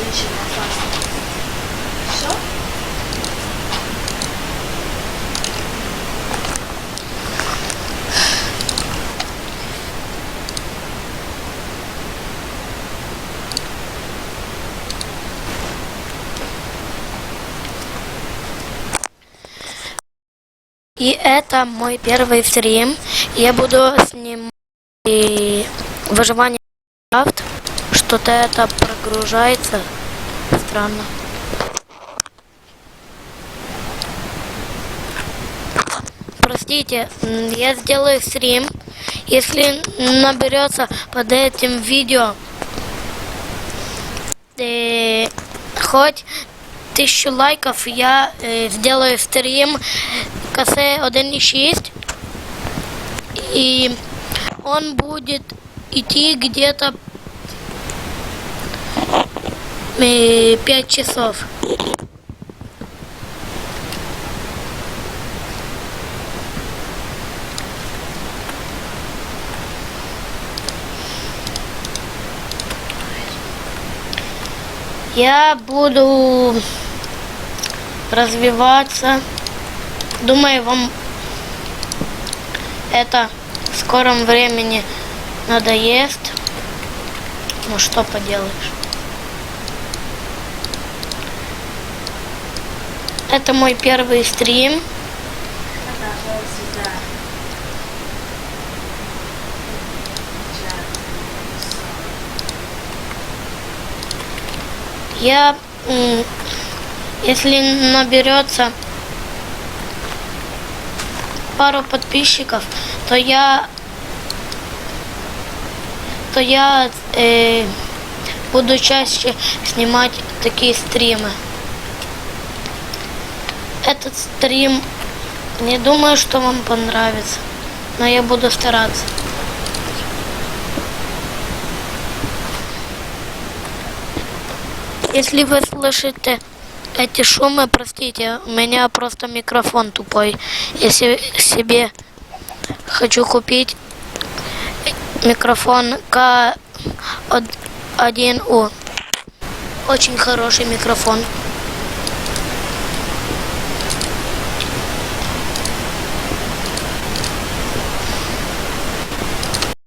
женщина опасна. Все? И это мой первый стрим. Я буду снимать и выживание Minecraft. Что-то это прогружается. Странно. Простите, я сделаю стрим. Если наберется под этим видео э, хоть тысячу лайков, я э, сделаю стрим КС 1.6. И он будет идти где-то 5 часов. Я буду развиваться. Думаю, вам это в скором времени надоест. Ну что поделаешь. Это мой первый стрим. Я, если наберется пару подписчиков, то я, то я э, буду чаще снимать такие стримы. Этот стрим не думаю, что вам понравится, но я буду стараться. Если вы слышите эти шумы, простите, у меня просто микрофон тупой. Если себе хочу купить микрофон К1У. Очень хороший микрофон.